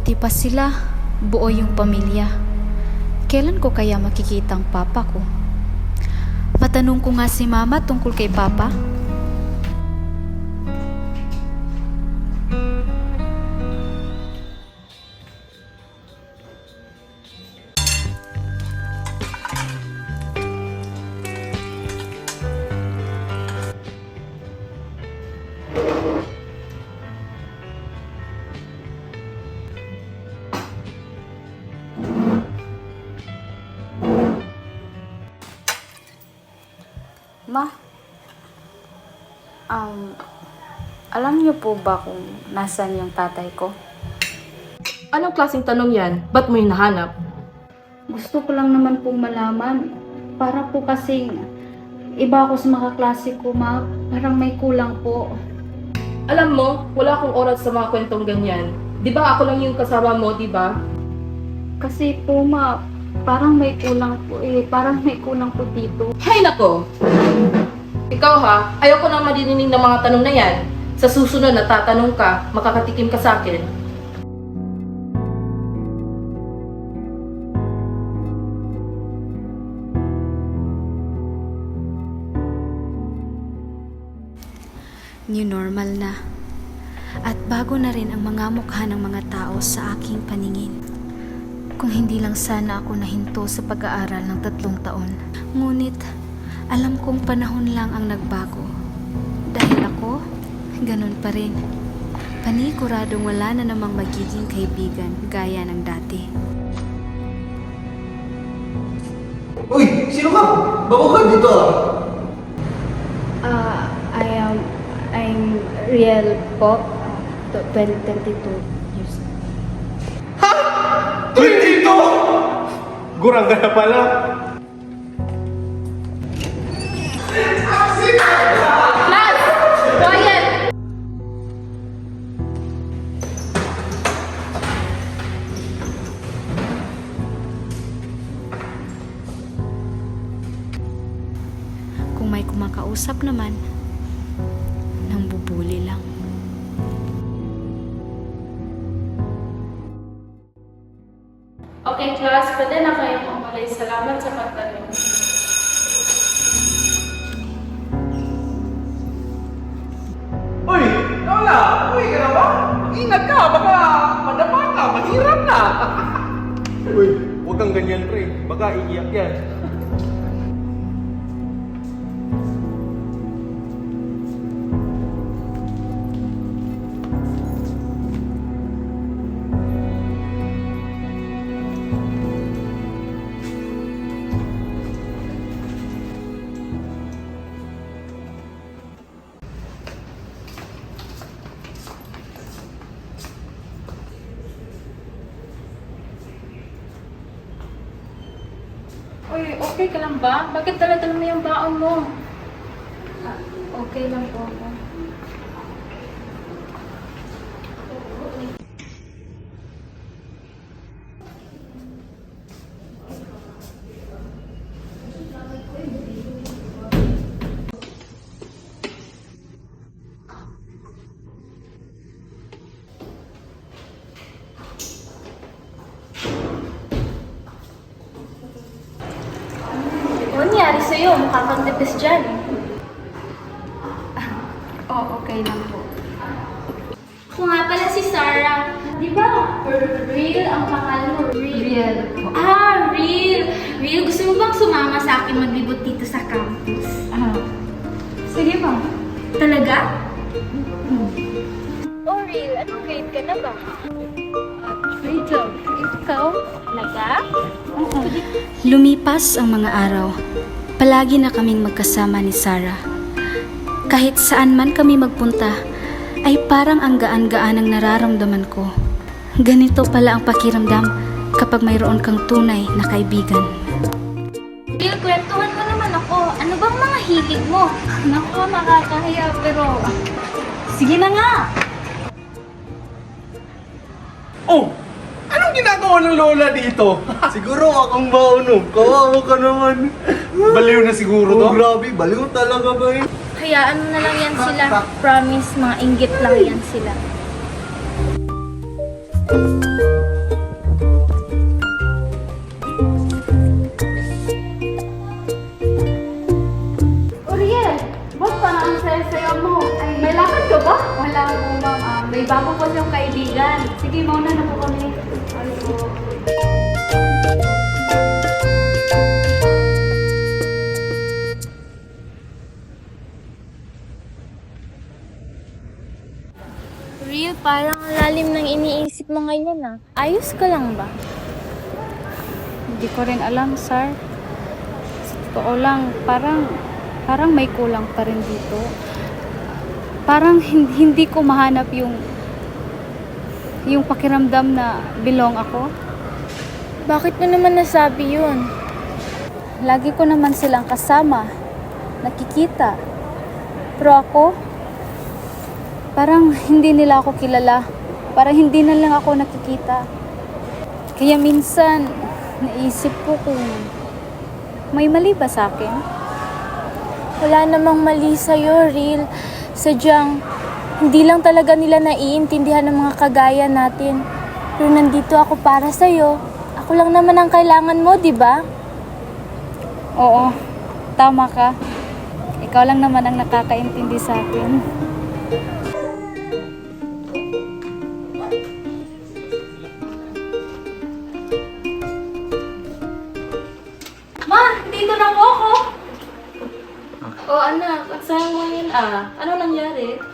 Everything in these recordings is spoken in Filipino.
buti pa sila. Buo yung pamilya. Kailan ko kaya makikita ang papa ko? Matanong ko nga si mama tungkol kay papa. Alam niyo po ba kung nasan yung tatay ko? Anong klaseng tanong yan? Ba't mo hinahanap? Gusto ko lang naman pong malaman. Para po kasing iba ako sa mga klase ko, ma. Parang may kulang po. Alam mo, wala akong oras sa mga kwentong ganyan. Di ba ako lang yung kasama mo, di ba? Kasi po, ma, parang may kulang po eh. Parang may kulang po dito. Hay nako! Ikaw ha, ayoko na marinig ng mga tanong na yan. Sa susunod na tatanong ka, makakatikim ka sa akin. New normal na. At bago na rin ang mga mukha ng mga tao sa aking paningin. Kung hindi lang sana ako nahinto sa pag-aaral ng tatlong taon. Ngunit, alam kong panahon lang ang nagbago. Dahil ako, ganun pa rin. Paniguradong wala na namang magiging kaibigan gaya ng dati. Uy, sino ka? Bago ka dito ah. Ah, I am, I'm real po. 22 years 22! Gurang ka na pala. Naman, nang bubuli lang. Okay, class, pwede na kayong umalis. Salamat sa pagtanong. Uy, Lola! Uy, ka na ba? Ingat ka, baka madapa ka, mahirap na. Uy, huwag kang ganyan pre. Baka iiyak yan. Okay ka lang ba? Bakit dala-dala mo yung baon mo? Okay lang po nangyari sa'yo? Mukha kang tipis dyan. Oh, okay lang po. Ako nga pala si Sarah. Di ba? Real ang pangalan mo. Real. Real. Ah, real. Real, gusto mo bang sumama sa akin maglibot dito sa campus? Ah, sige po. Talaga? Oh, real. Anong grade ka na ba? Grade 12. Ikaw? Talaga? Lumipas ang mga araw. Palagi na kaming magkasama ni Sarah. Kahit saan man kami magpunta, ay parang ang gaan-gaan ang nararamdaman ko. Ganito pala ang pakiramdam kapag mayroon kang tunay na kaibigan. Real, kwentuhan mo naman ako. Ano bang mga hilig mo? Naku, nakakahiya pero... Sige na nga! Oh! Anong ginagawa ng Lola dito? Siguro akong mauna. Kawawa ka naman. Baliw na siguro to. Oh, grabe. Baliw talaga ba eh? Hayaan mo na lang yan sila. Promise, mga inggit lang yan sila. Uriel, ba't parang ang saya-saya mo? May lakad ka ba? Wala po, ma'am. Ah, may bago po siyang kaibigan. Sige, mauna na po kami. Real, parang ang lalim ng iniisip mo ngayon ah. Ayos ka lang ba? Hindi ko rin alam, sir. Sa totoo lang, parang, parang may kulang pa rin dito. Parang hindi, hindi ko mahanap yung, yung pakiramdam na belong ako. Bakit mo naman nasabi yun? Lagi ko naman silang kasama, nakikita. Pero ako, parang hindi nila ako kilala. Parang hindi na lang ako nakikita. Kaya minsan, naisip ko kung may mali ba sa akin? Wala namang mali sa'yo, Real. Sadyang, hindi lang talaga nila naiintindihan ng mga kagaya natin. Pero nandito ako para sa'yo. Ako lang naman ang kailangan mo, di ba? Oo, tama ka. Ikaw lang naman ang nakakaintindi sa akin. Ma, dito na po ako. Oh, anak, ang sayang mo yan ah. Ano nangyari?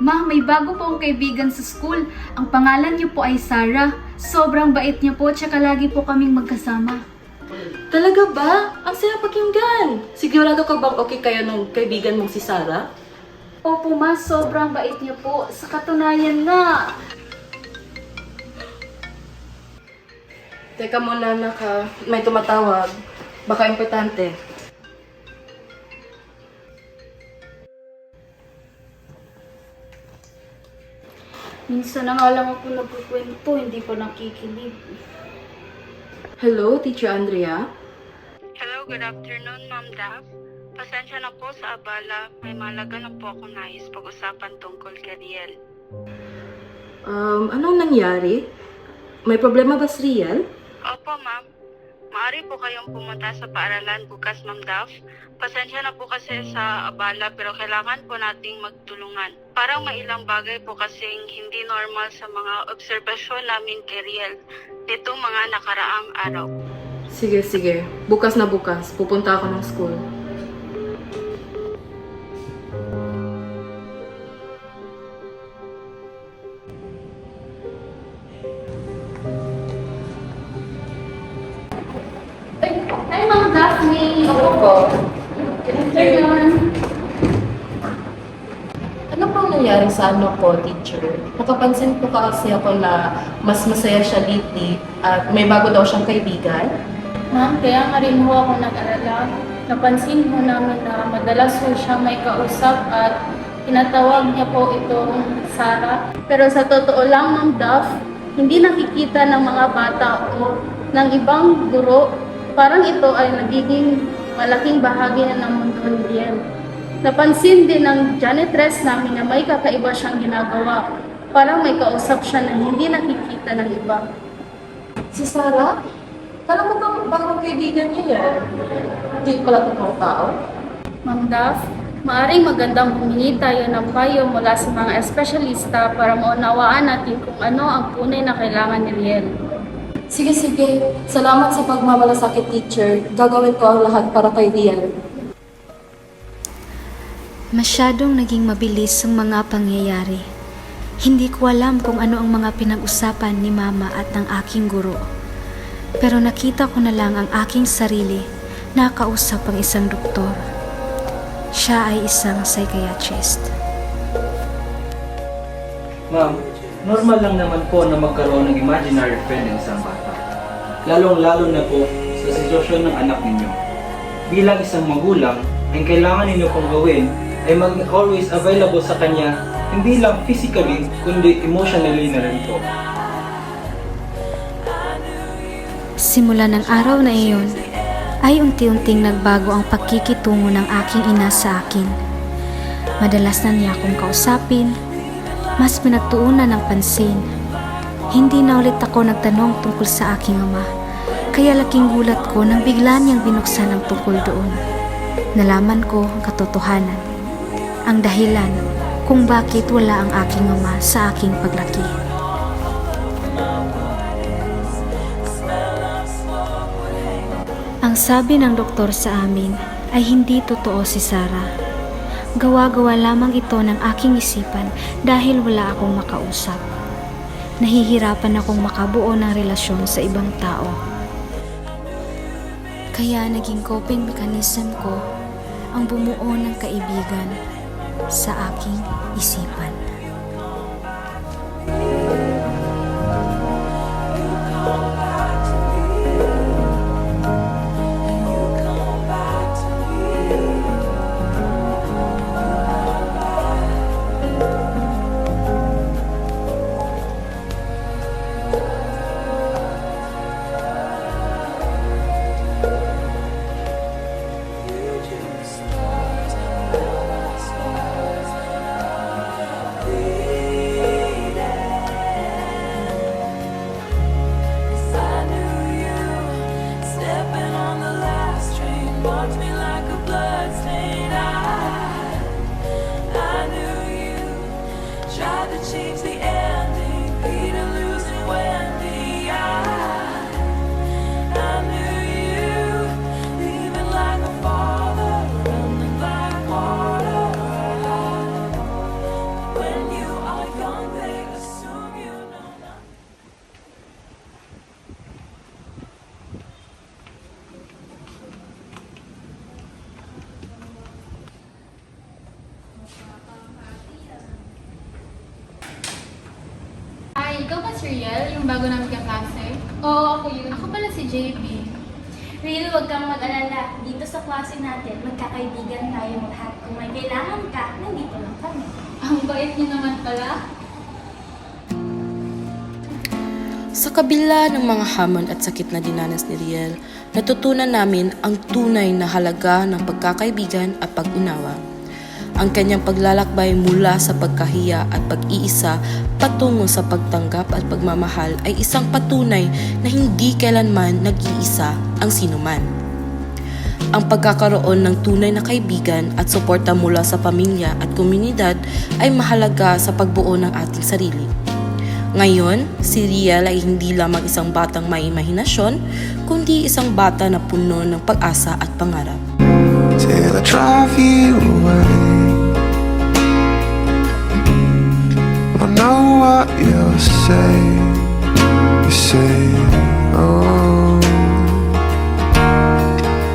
Ma, may bago po akong kaibigan sa school. Ang pangalan niyo po ay Sarah. Sobrang bait niya po, tsaka lagi po kaming magkasama. Talaga ba? Ang saya pakinggan. Sigurado ka bang okay kayo ng kaibigan mong si Sarah? Opo ma, sobrang bait niya po. Sa katunayan nga, Teka muna, anak ha. May tumatawag. Baka importante. Minsan na nga lang ako nagkukwento, hindi po nakikinig. Hello, Teacher Andrea? Hello, good afternoon, Ma'am Daph. Pasensya na po sa abala. May malaga na po akong nais pag-usapan tungkol kay Riel. Um, anong nangyari? May problema ba si Riel? Opo, Ma'am. Maari po kayong pumunta sa paaralan bukas, Ma'am Daph. Pasensya na po kasi sa abala pero kailangan po nating magtulungan. Parang may ilang bagay po kasing hindi normal sa mga obserbasyon namin kay Riel nitong mga nakaraang araw. Sige, sige. Bukas na bukas. Pupunta ako ng school. Ako po. Afternoon! Ano pong nangyari sa ano ko, teacher? Nakapansin po kasi ako na mas masaya siya lately at may bago daw siyang kaibigan. Ma'am, kaya nga rin ho ako nag-alala. Napansin ho namin na madalas ho siya may kausap at tinatawag niya po itong Sarah. Pero sa totoo lang, Ma'am Duff, hindi nakikita ng mga bata o ng ibang guro, parang ito ay nagiging malaking bahagi na ng mundo ni Riel. Napansin din ng janitress namin na may kakaiba siyang ginagawa. Parang may kausap siya na hindi nakikita ng iba. Si Sarah? Kala mo bang bagong kaibigan niya yan? Hindi pala totoong tao? Ma'am Daf, maaring magandang humingi tayo ng payo mula sa mga espesyalista para maunawaan natin kung ano ang tunay na kailangan ni Riel. Sige, sige. Salamat sa pagmamalasakit, teacher. Gagawin ko ang lahat para kay Rian. Masyadong naging mabilis ang mga pangyayari. Hindi ko alam kung ano ang mga pinag-usapan ni Mama at ng aking guro. Pero nakita ko na lang ang aking sarili na kausap ang isang doktor. Siya ay isang psychiatrist. Ma'am, normal lang naman po na magkaroon ng imaginary friend ng isang bata. Lalong-lalo na po sa sitwasyon ng anak ninyo. Bilang isang magulang, ang kailangan ninyo pong gawin ay mag-always available sa kanya hindi lang physically, kundi emotionally na rin po. Simula ng araw na iyon, ay unti-unting nagbago ang pakikitungo ng aking ina sa akin. Madalas na niya akong kausapin, mas pinagtuunan ng pansin. Hindi na ulit ako nagtanong tungkol sa aking ama, kaya laking gulat ko nang bigla niyang binuksan ang tungkol doon. Nalaman ko ang katotohanan, ang dahilan kung bakit wala ang aking ama sa aking paglaki. Ang sabi ng doktor sa amin ay hindi totoo si Sarah. Gawa-gawa lamang ito ng aking isipan dahil wala akong makausap. Nahihirapan akong makabuo ng relasyon sa ibang tao. Kaya naging coping mechanism ko ang bumuo ng kaibigan sa aking isipan. Tried to change the ending, Peter si Riel? Yung bago namin kaklase? Oo, ako yun. Ako pala si JB. Real, huwag kang mag-alala. Dito sa klase natin, magkakaibigan tayo lahat. Kung may kailangan ka, nandito lang kami. Ang bait niyo naman pala. Sa kabila ng mga hamon at sakit na dinanas ni Riel, natutunan namin ang tunay na halaga ng pagkakaibigan at pag-unawa. Ang kanyang paglalakbay mula sa pagkahiya at pag-iisa patungo sa pagtanggap at pagmamahal ay isang patunay na hindi kailanman nag-iisa ang sinuman. Ang pagkakaroon ng tunay na kaibigan at suporta mula sa pamilya at komunidad ay mahalaga sa pagbuo ng ating sarili. Ngayon, si Riel ay hindi lamang isang batang may imahinasyon, kundi isang bata na puno ng pag-asa at pangarap. till I drive you away. what you'll say. You say, oh,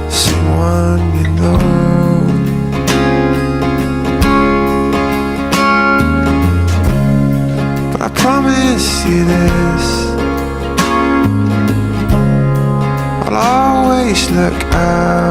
someone you know. But I promise you this. I'll always look out.